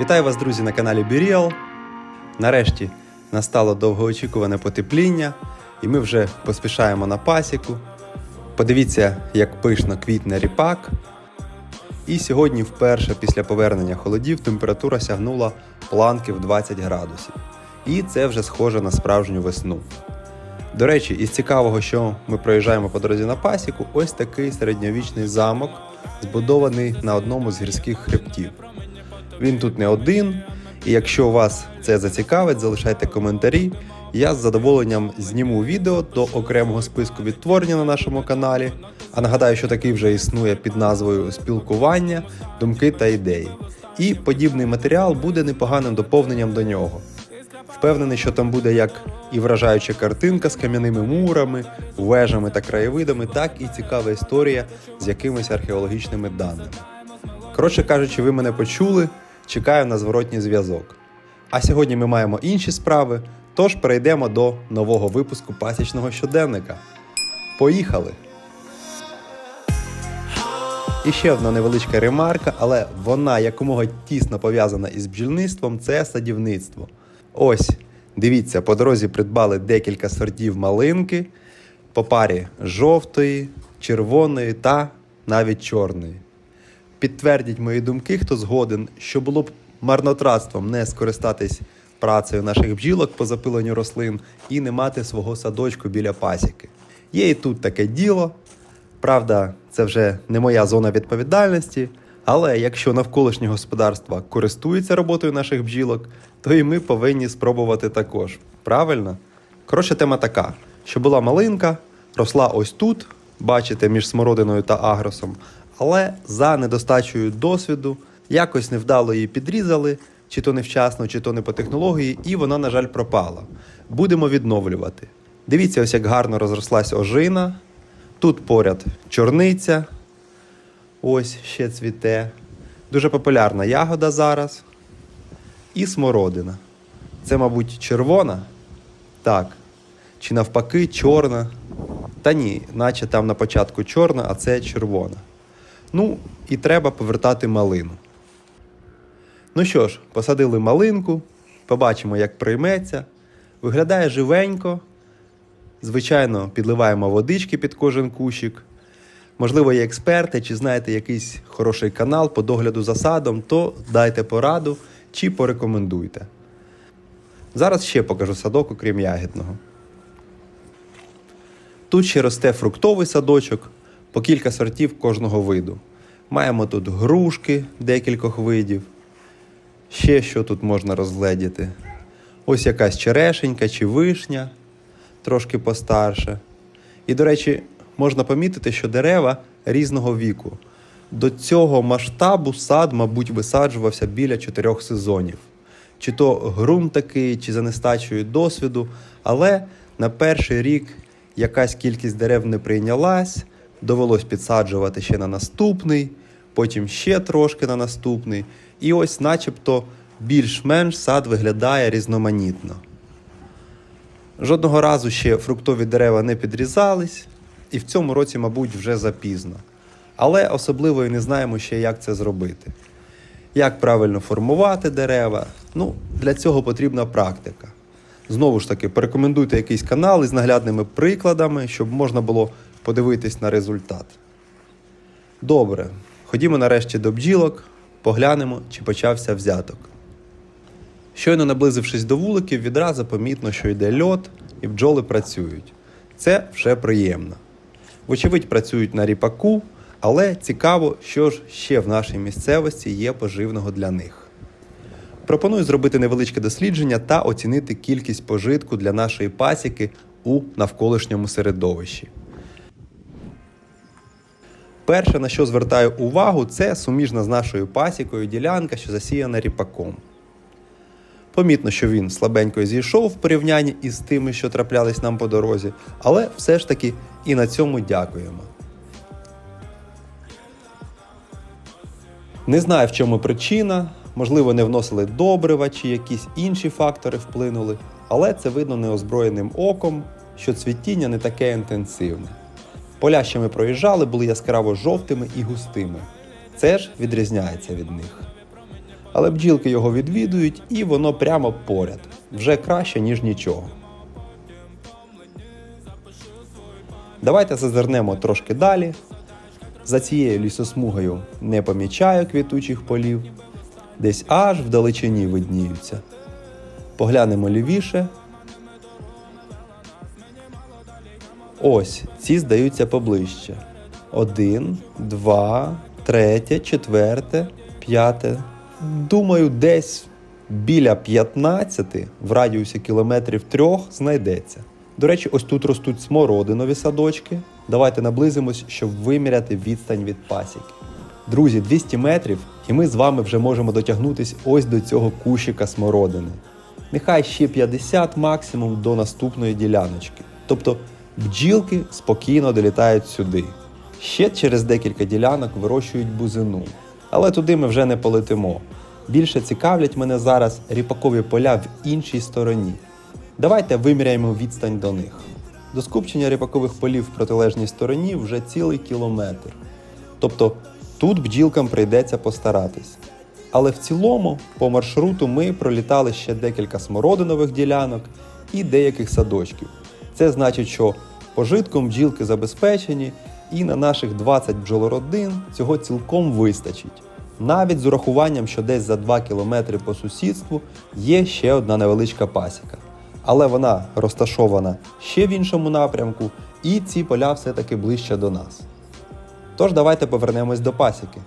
Вітаю вас, друзі, на каналі Біріал. Нарешті настало довгоочікуване потепління, і ми вже поспішаємо на пасіку. Подивіться, як пишно квітне ріпак. І сьогодні, вперше після повернення холодів, температура сягнула планки в 20 градусів. І це вже схоже на справжню весну. До речі, із цікавого, що ми проїжджаємо по дорозі на пасіку, ось такий середньовічний замок, збудований на одному з гірських хребтів. Він тут не один, і якщо вас це зацікавить, залишайте коментарі. Я з задоволенням зніму відео до окремого списку відтворення на нашому каналі. А нагадаю, що такий вже існує під назвою Спілкування, думки та ідеї. І подібний матеріал буде непоганим доповненням до нього. Впевнений, що там буде як і вражаюча картинка з кам'яними мурами, вежами та краєвидами, так і цікава історія з якимись археологічними даними. Коротше кажучи, ви мене почули, чекаю на зворотній зв'язок. А сьогодні ми маємо інші справи, тож перейдемо до нового випуску пасічного щоденника. Поїхали! І ще одна невеличка ремарка, але вона якомога тісно пов'язана із бджільництвом це садівництво. Ось, дивіться, по дорозі придбали декілька сортів малинки, по парі жовтої, червоної та навіть чорної. Підтвердіть мої думки, хто згоден, що було б марнотратством не скористатись працею наших бджілок по запиленню рослин і не мати свого садочку біля пасіки. Є і тут таке діло. Правда, це вже не моя зона відповідальності, але якщо навколишнє господарства користуються роботою наших бджілок, то і ми повинні спробувати також. Правильно? Коротше, тема така: що була малинка, росла ось тут, бачите, між смородиною та агросом, але за недостачею досвіду якось невдало її підрізали, чи то невчасно, чи то не по технології, і вона, на жаль, пропала. Будемо відновлювати. Дивіться, ось як гарно розрослась ожина. Тут поряд чорниця. Ось ще цвіте. Дуже популярна ягода зараз. І смородина. Це, мабуть, червона? Так. Чи навпаки, чорна. Та ні, наче там на початку чорна, а це червона. Ну, і треба повертати малину. Ну що ж, посадили малинку, побачимо, як прийметься. Виглядає живенько. Звичайно, підливаємо водички під кожен кущик. Можливо, є експерти, чи знаєте якийсь хороший канал по догляду за садом, то дайте пораду чи порекомендуйте. Зараз ще покажу садок, окрім ягідного. Тут ще росте фруктовий садочок, по кілька сортів кожного виду. Маємо тут грушки декількох видів. Ще що тут можна розгледіти. Ось якась черешенька чи вишня, трошки постарше. І, до речі, можна помітити, що дерева різного віку. До цього масштабу сад, мабуть, висаджувався біля чотирьох сезонів. Чи то ґрунт такий, чи за нестачею досвіду, але на перший рік якась кількість дерев не прийнялась, довелось підсаджувати ще на наступний, потім ще трошки на наступний. І ось, начебто, більш-менш сад виглядає різноманітно. Жодного разу ще фруктові дерева не підрізались, і в цьому році, мабуть, вже запізно. Але особливо і не знаємо ще, як це зробити. Як правильно формувати дерева. Ну, для цього потрібна практика. Знову ж таки, порекомендуйте якийсь канал із наглядними прикладами, щоб можна було подивитись на результат. Добре, ходімо нарешті до бджілок, поглянемо, чи почався взяток. Щойно наблизившись до вуликів, відразу помітно, що йде льот і бджоли працюють. Це вже приємно. Вочевидь, працюють на ріпаку, але цікаво, що ж ще в нашій місцевості є поживного для них. Пропоную зробити невеличке дослідження та оцінити кількість пожитку для нашої пасіки у навколишньому середовищі. Перше, на що звертаю увагу, це суміжна з нашою пасікою ділянка, що засіяна ріпаком. Помітно, що він слабенько зійшов в порівнянні із тими, що траплялись нам по дорозі, але все ж таки і на цьому дякуємо. Не знаю, в чому причина, можливо, не вносили добрива чи якісь інші фактори вплинули, але це видно неозброєним оком, що цвітіння не таке інтенсивне. Поля, що ми проїжджали, були яскраво жовтими і густими. Це ж відрізняється від них. Але бджілки його відвідують і воно прямо поряд. Вже краще, ніж нічого. Давайте зазирнемо трошки далі. За цією лісосмугою не помічаю квітучих полів, десь аж вдалечині видніються. Поглянемо лівіше. Ось, ці здаються поближче. Один, два, третє, четверте, п'яте. Думаю, десь біля 15 в радіусі кілометрів трьох знайдеться. До речі, ось тут ростуть смородинові садочки. Давайте наблизимось, щоб виміряти відстань від пасіки. Друзі, 200 метрів, і ми з вами вже можемо дотягнутись ось до цього кущика смородини. Нехай ще 50 максимум до наступної діляночки. Тобто бджілки спокійно долітають сюди. Ще через декілька ділянок вирощують бузину. Але туди ми вже не полетимо. Більше цікавлять мене зараз ріпакові поля в іншій стороні. Давайте виміряємо відстань до них. До скупчення ріпакових полів в протилежній стороні вже цілий кілометр. Тобто тут бджілкам прийдеться постаратись. Але в цілому по маршруту ми пролітали ще декілька смородинових ділянок і деяких садочків. Це значить, що пожитком бджілки забезпечені, і на наших 20 бджолородин цього цілком вистачить. Навіть з урахуванням, що десь за 2 кілометри по сусідству є ще одна невеличка пасіка. Але вона розташована ще в іншому напрямку, і ці поля все-таки ближче до нас. Тож давайте повернемось до пасіки.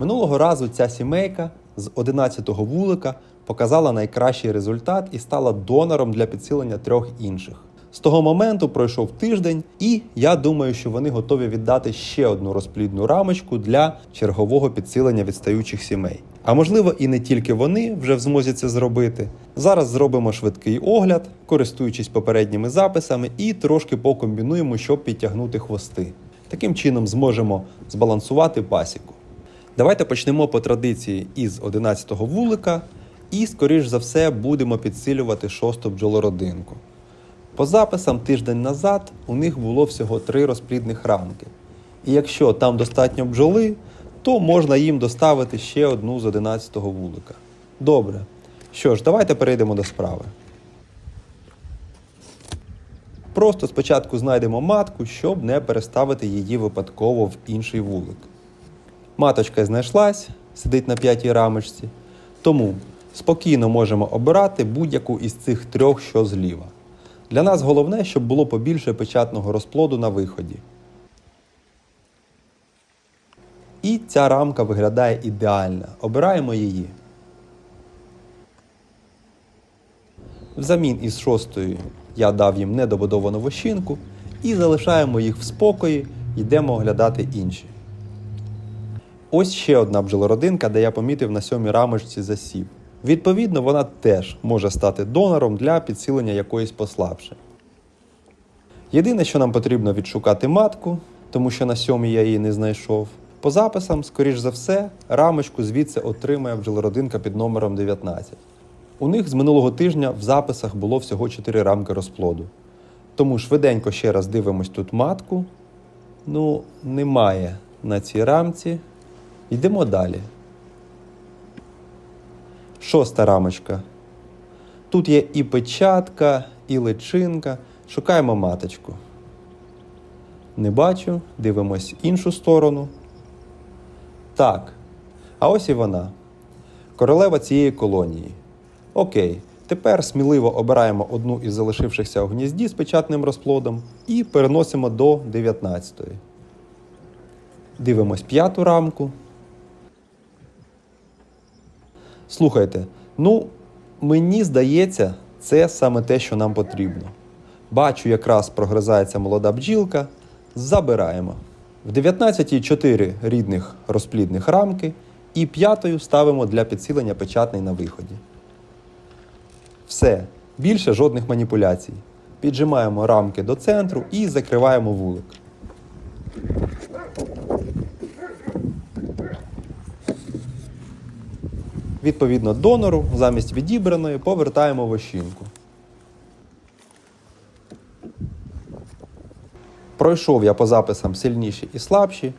Минулого разу ця сімейка з 11-го вулика показала найкращий результат і стала донором для підсилення трьох інших. З того моменту пройшов тиждень, і я думаю, що вони готові віддати ще одну розплідну рамочку для чергового підсилення відстаючих сімей. А можливо, і не тільки вони вже в змозі це зробити. Зараз зробимо швидкий огляд, користуючись попередніми записами, і трошки покомбінуємо, щоб підтягнути хвости. Таким чином зможемо збалансувати пасіку. Давайте почнемо по традиції із 11-го вулика і, скоріш за все, будемо підсилювати шосту бджолородинку. По записам тиждень назад у них було всього три розплідних рамки. І якщо там достатньо бджоли, то можна їм доставити ще одну з 11-го вулика. Добре. Що ж, давайте перейдемо до справи. Просто спочатку знайдемо матку, щоб не переставити її випадково в інший вулик. Маточка знайшлась, сидить на п'ятій рамочці. Тому спокійно можемо обирати будь-яку із цих трьох, що зліва. Для нас головне, щоб було побільше печатного розплоду на виході. І ця рамка виглядає ідеально. Обираємо її. Взамін із шостою я дав їм недобудовану вощинку і залишаємо їх в спокої, йдемо оглядати інші. Ось ще одна бджолородинка, де я помітив на сьомій рамочці засів. Відповідно, вона теж може стати донором для підсилення якоїсь послабше. Єдине, що нам потрібно відшукати матку, тому що на сьомій я її не знайшов. По записам, скоріш за все, рамочку звідси отримає бджолородинка під номером 19. У них з минулого тижня в записах було всього 4 рамки розплоду. Тому швиденько ще раз дивимось тут матку. Ну, немає на цій рамці. Йдемо далі. Шоста рамочка. Тут є і печатка, і личинка. Шукаємо маточку. Не бачу, дивимось іншу сторону. Так. А ось і вона. Королева цієї колонії. Окей. Тепер сміливо обираємо одну із залишившихся у гнізді з печатним розплодом і переносимо до 19-ї. Дивимось п'яту рамку. Слухайте, ну, мені здається, це саме те, що нам потрібно. Бачу, якраз прогризається молода бджілка. Забираємо. В 19-й 4 рідних розплідних рамки і п'ятою ставимо для підсилення печатний на виході. Все, більше жодних маніпуляцій. Піджимаємо рамки до центру і закриваємо вулик. Відповідно донору, замість відібраної повертаємо вощинку. Пройшов я по записам сильніші і слабші,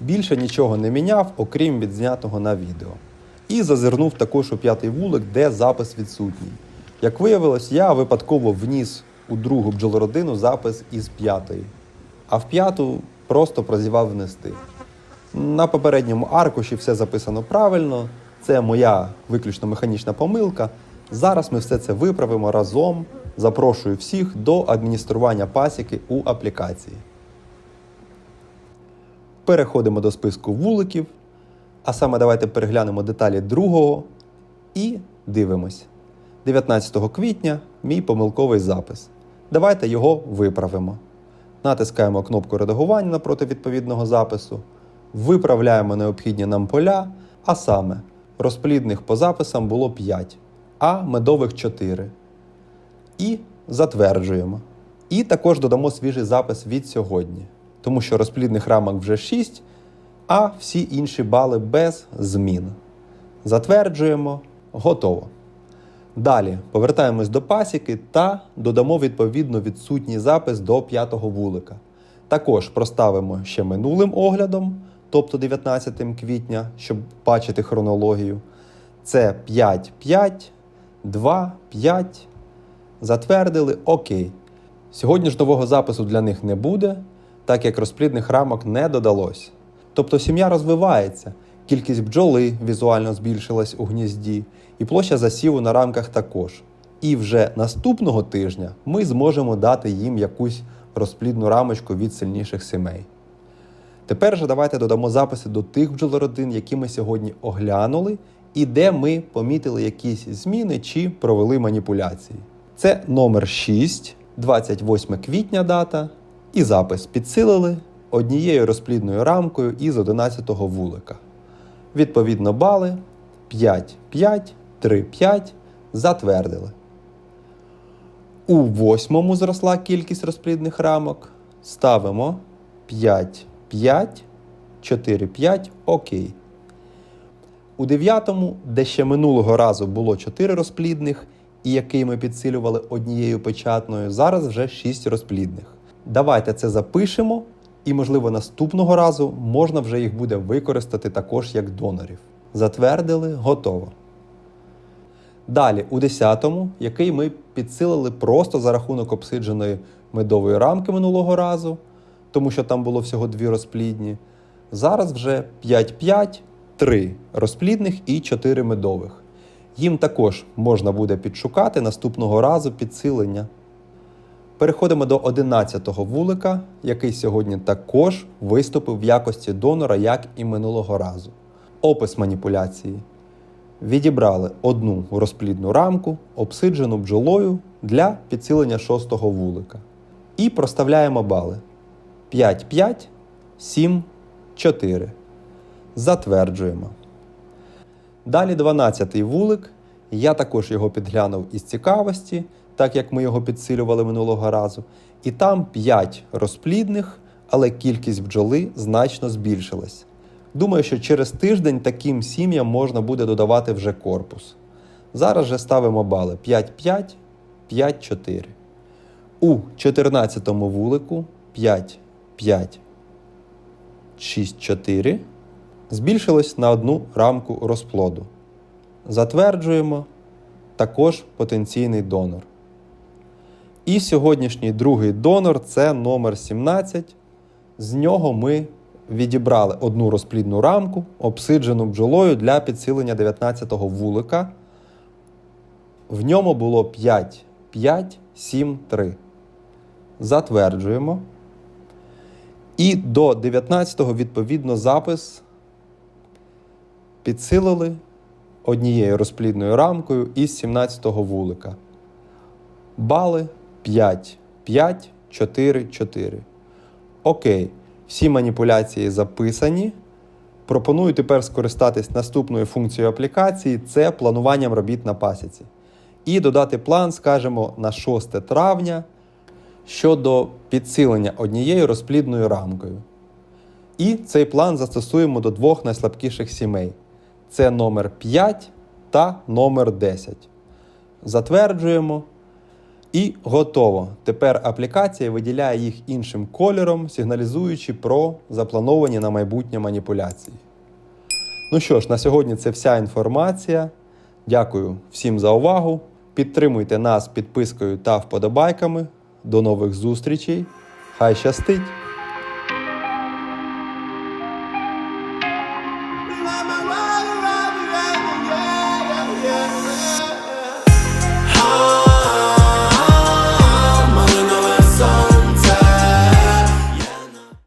більше нічого не міняв, окрім відзнятого на відео. і зазирнув також у п'ятий вулик, де запис відсутній. Як виявилось, я випадково вніс у другу бджолородину запис із п'ятої, а в п'яту просто прозівав внести. На попередньому аркуші все записано правильно, це моя виключно механічна помилка. Зараз ми все це виправимо разом. Запрошую всіх до адміністрування пасіки у аплікації. Переходимо до списку вуликів. А саме давайте переглянемо деталі другого і дивимось. 19 квітня мій помилковий запис. Давайте його виправимо. Натискаємо кнопку редагування напроти відповідного запису, виправляємо необхідні нам поля, а саме розплідних по записам було 5, а медових 4. І затверджуємо. І також додамо свіжий запис від сьогодні, тому що розплідних рамок вже 6, а всі інші бали без змін. Затверджуємо, готово. Далі повертаємось до пасіки та додамо відповідно відсутній запис до п'ятого вулика. Також проставимо ще минулим оглядом, тобто 19 квітня, щоб бачити хронологію. Це 5, 5, 2, 5. Затвердили окей. Сьогодні ж нового запису для них не буде, так як розплідних рамок не додалось. Тобто сім'я розвивається, кількість бджоли візуально збільшилась у гнізді, і площа засіву на рамках також. І вже наступного тижня ми зможемо дати їм якусь розплідну рамочку від сильніших сімей. Тепер же давайте додамо записи до тих бджолородин, які ми сьогодні оглянули, і де ми помітили якісь зміни чи провели маніпуляції. Це номер 6, 28 квітня дата, і запис підсилили однією розплідною рамкою із 11-го вулика. Відповідно, бали 5, 5, 3, 5 затвердили. У восьмому зросла кількість розплідних рамок. Ставимо 5, 5, 4, 5, окей. У дев'ятому, де ще минулого разу було 4 розплідних, і який ми підсилювали однією печатною, зараз вже 6 розплідних. Давайте це запишемо, і, можливо, наступного разу можна вже їх буде використати також як донорів. Затвердили, готово. Далі, у 10-му, який ми підсилили просто за рахунок обсидженої медової рамки минулого разу, тому що там було всього дві розплідні. Зараз вже 5-5, 3 розплідних і 4 медових. Їм також можна буде підшукати наступного разу підсилення. Переходимо до 11-го вулика, який сьогодні також виступив в якості донора, як і минулого разу. Опис маніпуляції. Відібрали одну розплідну рамку, обсиджену бджолою для підсилення шостого вулика. І проставляємо бали 5, 5, 7, 4. Затверджуємо. Далі 12-й вулик. Я також його підглянув із цікавості, так як ми його підсилювали минулого разу. І там 5 розплідних, але кількість бджоли значно збільшилась. Думаю, що через тиждень таким сім'ям можна буде додавати вже корпус. Зараз же ставимо бали 5-5, 5-4. У 14-му вулику 5, 5, 6, 4 збільшилось на одну рамку розплоду. Затверджуємо також потенційний донор. І сьогоднішній другий донор це номер 17. З нього ми відібрали одну розплідну рамку, обсиджену бджолою для підсилення 19-го вулика. В ньому було 5, 5, 7, 3. Затверджуємо. І до 19-го відповідно запис підсилили однією розплідною рамкою із 17-го вулика. Бали 5, 5, 4, 4. Окей. Всі маніпуляції записані. Пропоную тепер скористатись наступною функцією аплікації це плануванням робіт на пасіці. І додати план, скажімо, на 6 травня щодо підсилення однією розплідною рамкою. І цей план застосуємо до двох найслабкіших сімей. Це номер 5 та номер 10. Затверджуємо. І готово. Тепер аплікація виділяє їх іншим кольором, сигналізуючи про заплановані на майбутнє маніпуляції. Ну що ж, на сьогодні це вся інформація. Дякую всім за увагу. Підтримуйте нас підпискою та вподобайками. До нових зустрічей. Хай щастить!